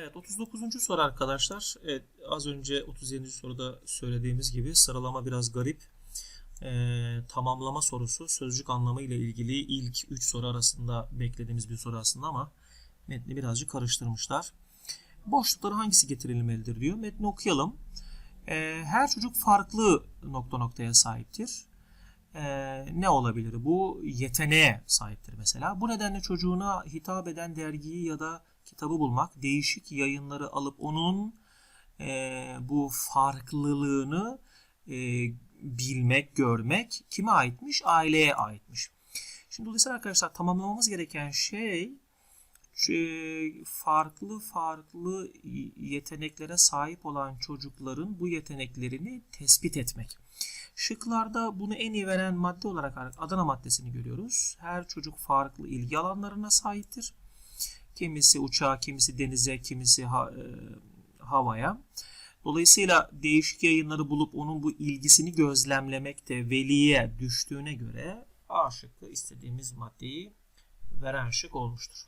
Evet 39. soru arkadaşlar. Evet, az önce 37. soruda söylediğimiz gibi sıralama biraz garip. Ee, tamamlama sorusu sözcük anlamı ile ilgili ilk 3 soru arasında beklediğimiz bir soru aslında ama metni birazcık karıştırmışlar. Boşlukları hangisi getirilmelidir diyor. Metni okuyalım. Ee, her çocuk farklı nokta noktaya sahiptir. Ee, ne olabilir? Bu yeteneğe sahiptir mesela. Bu nedenle çocuğuna hitap eden dergiyi ya da kitabı bulmak, değişik yayınları alıp onun e, bu farklılığını e, bilmek, görmek kime aitmiş? Aileye aitmiş. Şimdi dolayısıyla arkadaşlar tamamlamamız gereken şey e, farklı farklı yeteneklere sahip olan çocukların bu yeteneklerini tespit etmek. Şıklarda bunu en iyi veren madde olarak Adana maddesini görüyoruz. Her çocuk farklı ilgi alanlarına sahiptir. Kimisi uçağa, kimisi denize, kimisi ha, e, havaya. Dolayısıyla değişik yayınları bulup onun bu ilgisini gözlemlemek de veliye düştüğüne göre A şıkkı istediğimiz maddeyi veren şık olmuştur.